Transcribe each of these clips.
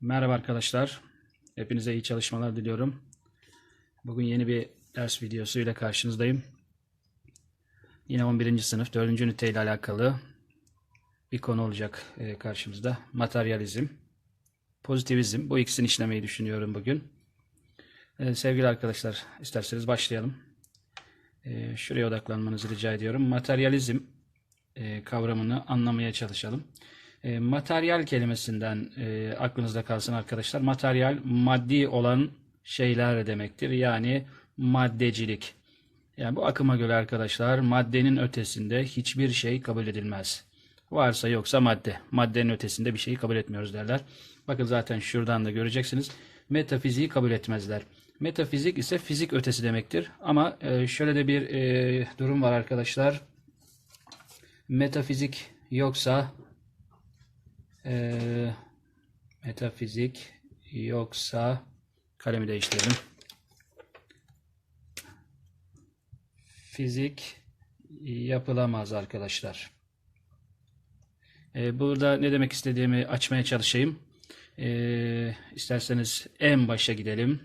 Merhaba arkadaşlar. Hepinize iyi çalışmalar diliyorum. Bugün yeni bir ders videosuyla karşınızdayım. Yine 11. sınıf 4. ünite ile alakalı bir konu olacak e, karşımızda. Materyalizm, pozitivizm. Bu ikisini işlemeyi düşünüyorum bugün. E, Sevgili arkadaşlar, isterseniz başlayalım. E, Şuraya odaklanmanızı rica ediyorum. Materyalizm kavramını anlamaya çalışalım. E, materyal kelimesinden e, aklınızda kalsın arkadaşlar. Materyal maddi olan şeyler demektir. Yani maddecilik. Yani bu akıma göre arkadaşlar maddenin ötesinde hiçbir şey kabul edilmez. Varsa yoksa madde. Maddenin ötesinde bir şeyi kabul etmiyoruz derler. Bakın zaten şuradan da göreceksiniz. Metafiziği kabul etmezler. Metafizik ise fizik ötesi demektir. Ama e, şöyle de bir e, durum var arkadaşlar. Metafizik yoksa ee, metafizik yoksa kalemi değiştirelim. Fizik yapılamaz arkadaşlar. Ee, burada ne demek istediğimi açmaya çalışayım. Ee, isterseniz en başa gidelim.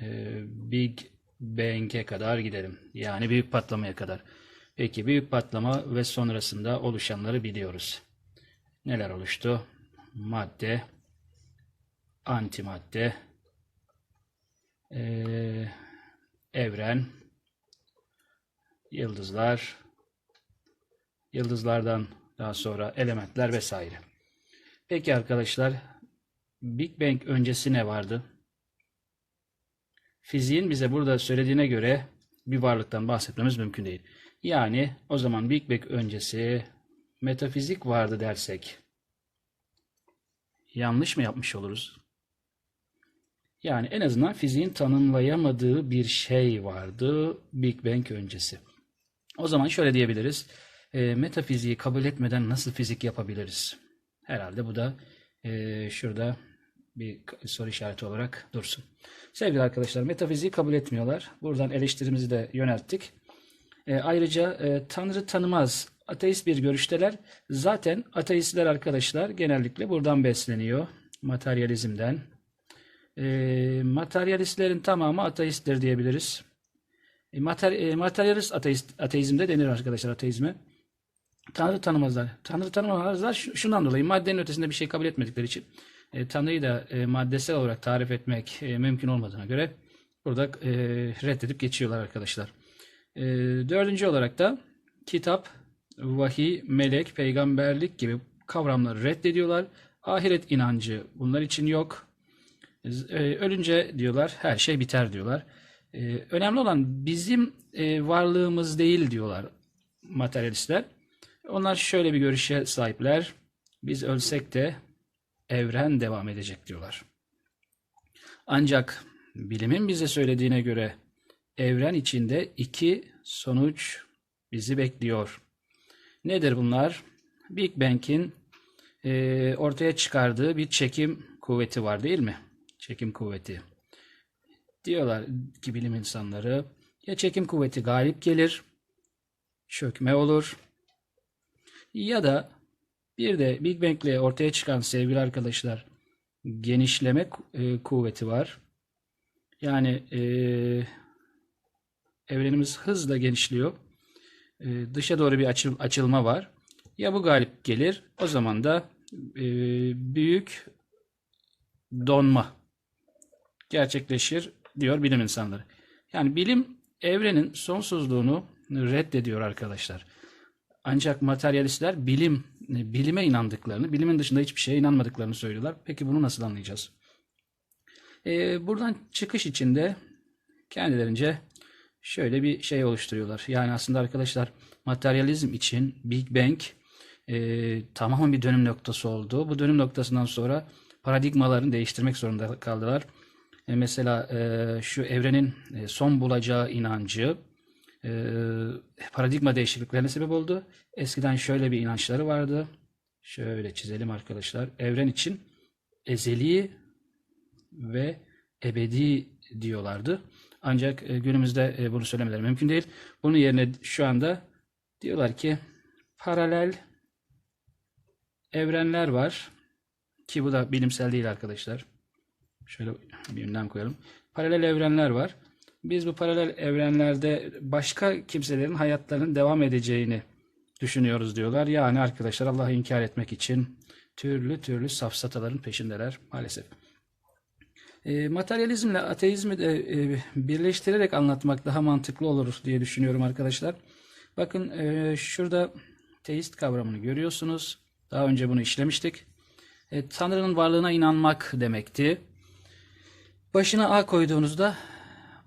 Ee, Big Bang'e kadar gidelim. Yani büyük patlamaya kadar. Peki büyük patlama ve sonrasında oluşanları biliyoruz neler oluştu? Madde, antimadde, ee, evren, yıldızlar, yıldızlardan daha sonra elementler vesaire. Peki arkadaşlar, Big Bang öncesi ne vardı? Fiziğin bize burada söylediğine göre bir varlıktan bahsetmemiz mümkün değil. Yani o zaman Big Bang öncesi metafizik vardı dersek yanlış mı yapmış oluruz? Yani en azından fiziğin tanımlayamadığı bir şey vardı Big Bang öncesi. O zaman şöyle diyebiliriz. E, metafiziği kabul etmeden nasıl fizik yapabiliriz? Herhalde bu da e, şurada bir soru işareti olarak dursun. Sevgili arkadaşlar metafiziği kabul etmiyorlar. Buradan eleştirimizi de yönelttik. E, ayrıca e, Tanrı tanımaz ateist bir görüşteler. Zaten ateistler arkadaşlar genellikle buradan besleniyor. Materyalizmden. E, materyalistlerin tamamı ateisttir diyebiliriz. E, mater, e, materyalist ateist, ateizmde denir arkadaşlar ateizme. Tanrı tanımazlar. Tanrı tanımazlar şundan dolayı maddenin ötesinde bir şey kabul etmedikleri için. E, Tanrı'yı da e, maddesel olarak tarif etmek e, mümkün olmadığına göre burada e, reddedip geçiyorlar arkadaşlar. E, dördüncü olarak da kitap, vahiy, melek, peygamberlik gibi kavramları reddediyorlar. Ahiret inancı bunlar için yok. E, ölünce diyorlar her şey biter diyorlar. E, önemli olan bizim e, varlığımız değil diyorlar materyalistler. Onlar şöyle bir görüşe sahipler. Biz ölsek de evren devam edecek diyorlar. Ancak bilimin bize söylediğine göre evren içinde iki sonuç bizi bekliyor. Nedir bunlar? Big Bang'in e, ortaya çıkardığı bir çekim kuvveti var değil mi? Çekim kuvveti. Diyorlar ki bilim insanları ya çekim kuvveti galip gelir, çökme olur ya da bir de Big Bang ile ortaya çıkan sevgili arkadaşlar genişleme e, kuvveti var. Yani e, evrenimiz hızla genişliyor. E, dışa doğru bir açıl, açılma var. Ya bu galip gelir o zaman da e, büyük donma gerçekleşir diyor bilim insanları. Yani bilim evrenin sonsuzluğunu reddediyor arkadaşlar. Ancak materyalistler bilim bilime inandıklarını, bilimin dışında hiçbir şeye inanmadıklarını söylüyorlar. Peki bunu nasıl anlayacağız? Ee, buradan çıkış içinde kendilerince şöyle bir şey oluşturuyorlar. Yani aslında arkadaşlar materyalizm için Big Bang e, tamamen bir dönüm noktası oldu. Bu dönüm noktasından sonra paradigmalarını değiştirmek zorunda kaldılar. E, mesela e, şu evrenin e, son bulacağı inancı e, paradigma değişikliklerine sebep oldu. Eskiden şöyle bir inançları vardı. Şöyle çizelim arkadaşlar. Evren için ezeli ve ebedi diyorlardı. Ancak e, günümüzde e, bunu söylemeleri mümkün değil. Bunun yerine şu anda diyorlar ki paralel evrenler var. Ki bu da bilimsel değil arkadaşlar. Şöyle bir ünlem koyalım. Paralel evrenler var. Biz bu paralel evrenlerde başka kimselerin hayatlarının devam edeceğini düşünüyoruz diyorlar. Yani arkadaşlar Allah'ı inkar etmek için türlü türlü safsataların peşindeler maalesef. E, materyalizmle ateizmi de e, birleştirerek anlatmak daha mantıklı olur diye düşünüyorum arkadaşlar. Bakın e, şurada teist kavramını görüyorsunuz. Daha önce bunu işlemiştik. E, Tanrı'nın varlığına inanmak demekti. Başına A koyduğunuzda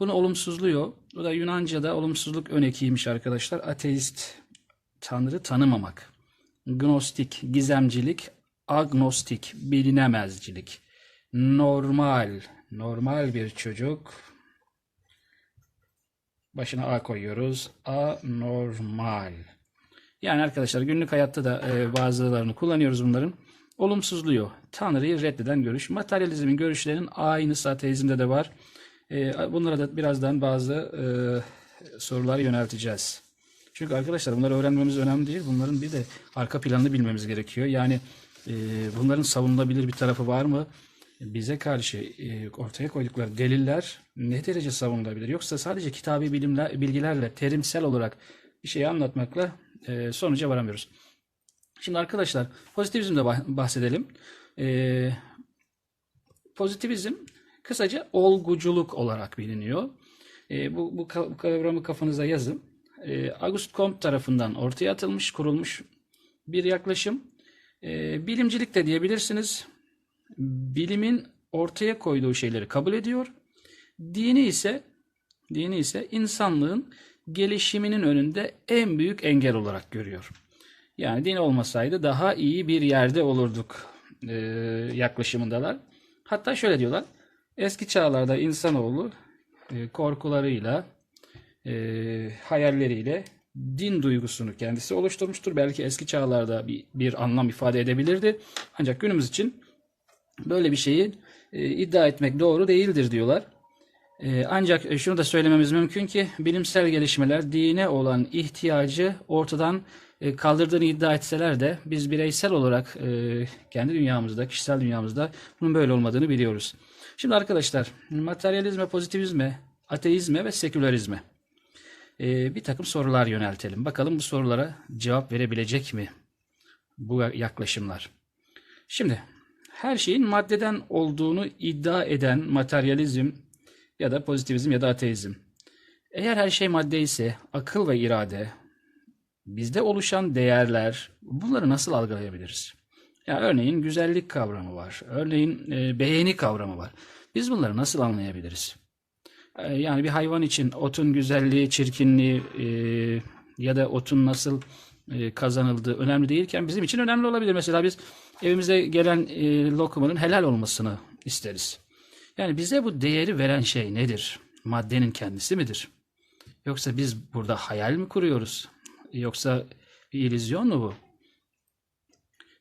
bunu olumsuzluyor. Bu da Yunanca'da olumsuzluk önekiymiş arkadaşlar. Ateist, Tanrı tanımamak. Gnostik, gizemcilik. Agnostik, bilinemezcilik. Normal, normal bir çocuk. Başına A koyuyoruz. Anormal. Yani arkadaşlar günlük hayatta da e, bazılarını kullanıyoruz bunların. Olumsuzluyor. Tanrı'yı reddeden görüş. Materyalizmin görüşlerinin aynısı ateizmde de var. E, bunlara da birazdan bazı e, sorular yönelteceğiz. Çünkü arkadaşlar bunları öğrenmemiz önemli değil. Bunların bir de arka planını bilmemiz gerekiyor. Yani e, bunların savunulabilir bir tarafı var mı? Bize karşı e, ortaya koydukları deliller ne derece savunulabilir? Yoksa sadece kitabi bilimler, bilgilerle, terimsel olarak bir şeyi anlatmakla e, sonuca varamıyoruz. Şimdi arkadaşlar pozitivizmde bah- bahsedelim. E, pozitivizm kısaca olguculuk olarak biliniyor. Bu, bu ka- bu kavramı kafanıza yazın. Auguste Comte tarafından ortaya atılmış, kurulmuş bir yaklaşım. Bilimcilik de diyebilirsiniz. Bilimin ortaya koyduğu şeyleri kabul ediyor. Dini ise dini ise insanlığın gelişiminin önünde en büyük engel olarak görüyor. Yani din olmasaydı daha iyi bir yerde olurduk e, yaklaşımındalar. Hatta şöyle diyorlar. Eski çağlarda insanoğlu e, korkularıyla, e, hayalleriyle din duygusunu kendisi oluşturmuştur. Belki eski çağlarda bir, bir anlam ifade edebilirdi. Ancak günümüz için böyle bir şeyi e, iddia etmek doğru değildir diyorlar. E, ancak e, şunu da söylememiz mümkün ki bilimsel gelişmeler dine olan ihtiyacı ortadan e, kaldırdığını iddia etseler de biz bireysel olarak e, kendi dünyamızda, kişisel dünyamızda bunun böyle olmadığını biliyoruz. Şimdi arkadaşlar materyalizme, pozitivizme, ateizme ve sekülerizme e, bir takım sorular yöneltelim. Bakalım bu sorulara cevap verebilecek mi bu yaklaşımlar? Şimdi her şeyin maddeden olduğunu iddia eden materyalizm ya da pozitivizm ya da ateizm. Eğer her şey madde ise akıl ve irade, bizde oluşan değerler, bunları nasıl algılayabiliriz? Ya örneğin güzellik kavramı var. Örneğin e, beğeni kavramı var. Biz bunları nasıl anlayabiliriz? E, yani bir hayvan için otun güzelliği, çirkinliği e, ya da otun nasıl e, kazanıldığı önemli değilken bizim için önemli olabilir. Mesela biz evimize gelen e, lokumanın helal olmasını isteriz. Yani bize bu değeri veren şey nedir? Maddenin kendisi midir? Yoksa biz burada hayal mi kuruyoruz? Yoksa bir illüzyon mu bu?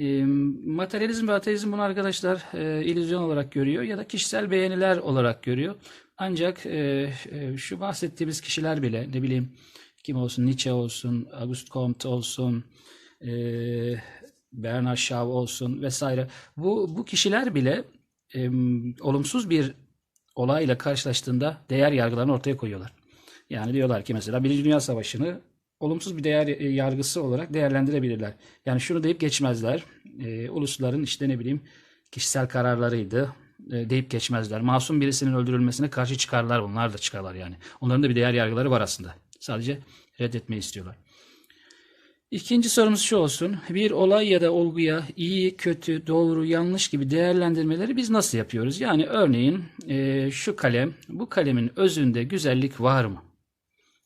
E, materyalizm ve ateizm bunu arkadaşlar e, illüzyon olarak görüyor ya da kişisel beğeniler olarak görüyor. Ancak e, e, şu bahsettiğimiz kişiler bile ne bileyim kim olsun Nietzsche olsun, Auguste Comte olsun, e, Bernard Shaw olsun vesaire. Bu bu kişiler bile e, olumsuz bir olayla karşılaştığında değer yargılarını ortaya koyuyorlar. Yani diyorlar ki mesela Birinci Dünya Savaşı'nı olumsuz bir değer e, yargısı olarak değerlendirebilirler. Yani şunu deyip geçmezler. E, ulusların işte ne bileyim kişisel kararlarıydı e, deyip geçmezler. Masum birisinin öldürülmesine karşı çıkarlar. Onlar da çıkarlar yani. Onların da bir değer yargıları var aslında. Sadece reddetmeyi istiyorlar. İkinci sorumuz şu olsun. Bir olay ya da olguya iyi, kötü, doğru, yanlış gibi değerlendirmeleri biz nasıl yapıyoruz? Yani örneğin e, şu kalem, bu kalemin özünde güzellik var mı?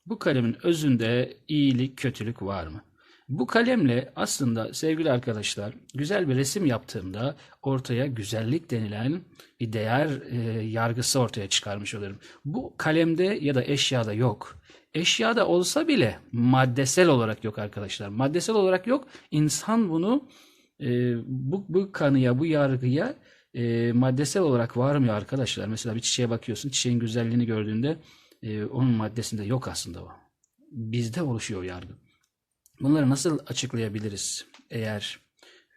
Bu kalemin özünde iyilik, kötülük var mı? Bu kalemle aslında sevgili arkadaşlar güzel bir resim yaptığımda ortaya güzellik denilen bir değer e, yargısı ortaya çıkarmış olurum. Bu kalemde ya da eşyada yok. Eşyada olsa bile maddesel olarak yok arkadaşlar. Maddesel olarak yok. İnsan bunu e, bu, bu kanıya, bu yargıya e, maddesel olarak varmıyor arkadaşlar. Mesela bir çiçeğe bakıyorsun. Çiçeğin güzelliğini gördüğünde e, onun maddesinde yok aslında o. Bizde oluşuyor yargı. Bunları nasıl açıklayabiliriz eğer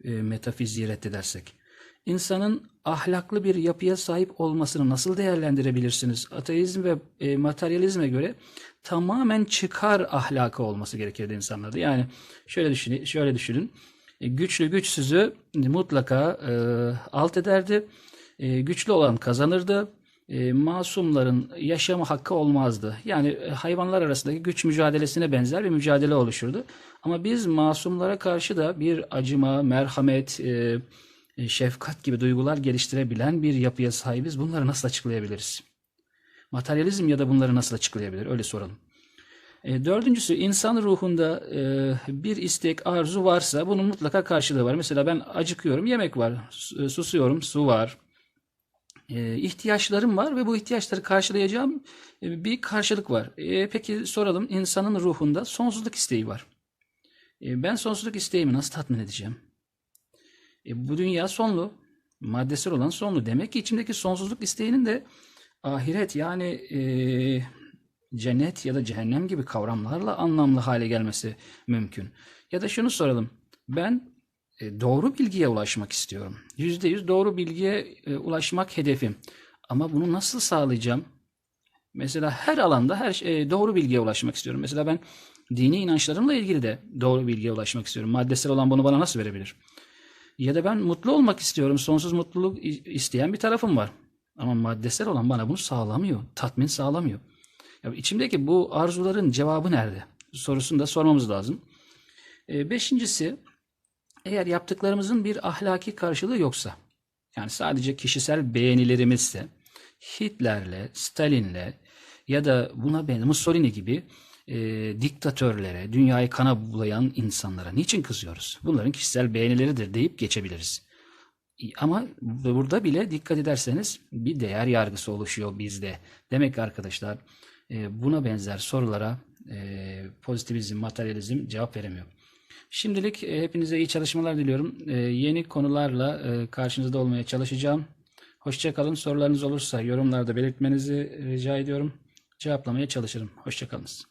e, metafiziği reddedersek? İnsanın ahlaklı bir yapıya sahip olmasını nasıl değerlendirebilirsiniz? Ateizm ve e, materyalizme göre tamamen çıkar ahlakı olması gerekirdi insanlarda. Yani şöyle düşünün, şöyle düşünün. E, güçlü güçsüzü mutlaka e, alt ederdi. E, güçlü olan kazanırdı. E, masumların yaşama hakkı olmazdı. Yani e, hayvanlar arasındaki güç mücadelesine benzer bir mücadele oluşurdu. Ama biz masumlara karşı da bir acıma, merhamet, e, şefkat gibi duygular geliştirebilen bir yapıya sahibiz. Bunları nasıl açıklayabiliriz? Materyalizm ya da bunları nasıl açıklayabilir? Öyle soralım. E, dördüncüsü insan ruhunda e, bir istek, arzu varsa bunun mutlaka karşılığı var. Mesela ben acıkıyorum, yemek var. Su- e, Susuyorum, su var. E, ihtiyaçlarım var ve bu ihtiyaçları karşılayacağım e, bir karşılık var. E, peki soralım insanın ruhunda sonsuzluk isteği var. E, ben sonsuzluk isteğimi nasıl tatmin edeceğim? E, bu dünya sonlu. Maddesel olan sonlu. Demek ki içimdeki sonsuzluk isteğinin de ahiret yani e, cennet ya da cehennem gibi kavramlarla anlamlı hale gelmesi mümkün. Ya da şunu soralım. Ben e, doğru bilgiye ulaşmak istiyorum. %100 doğru bilgiye e, ulaşmak hedefim. Ama bunu nasıl sağlayacağım? Mesela her alanda her şey, doğru bilgiye ulaşmak istiyorum. Mesela ben dini inançlarımla ilgili de doğru bilgiye ulaşmak istiyorum. Maddesel olan bunu bana nasıl verebilir? Ya da ben mutlu olmak istiyorum. Sonsuz mutluluk isteyen bir tarafım var. Ama maddesel olan bana bunu sağlamıyor. Tatmin sağlamıyor. Ya içimdeki bu arzuların cevabı nerede? Sorusunu da sormamız lazım. E, beşincisi, eğer yaptıklarımızın bir ahlaki karşılığı yoksa, yani sadece kişisel beğenilerimizse, Hitler'le, Stalin'le ya da buna benzer Mussolini gibi e, diktatörlere, dünyayı kana bulayan insanlara niçin kızıyoruz? Bunların kişisel beğenileridir deyip geçebiliriz. Ama burada bile dikkat ederseniz bir değer yargısı oluşuyor bizde. Demek ki arkadaşlar e, buna benzer sorulara e, pozitivizm, materyalizm cevap veremiyor. Şimdilik e, hepinize iyi çalışmalar diliyorum. E, Yeni konularla e, karşınızda olmaya çalışacağım. Hoşça kalın. Sorularınız olursa yorumlarda belirtmenizi rica ediyorum. Cevaplamaya çalışırım. Hoşça kalınız.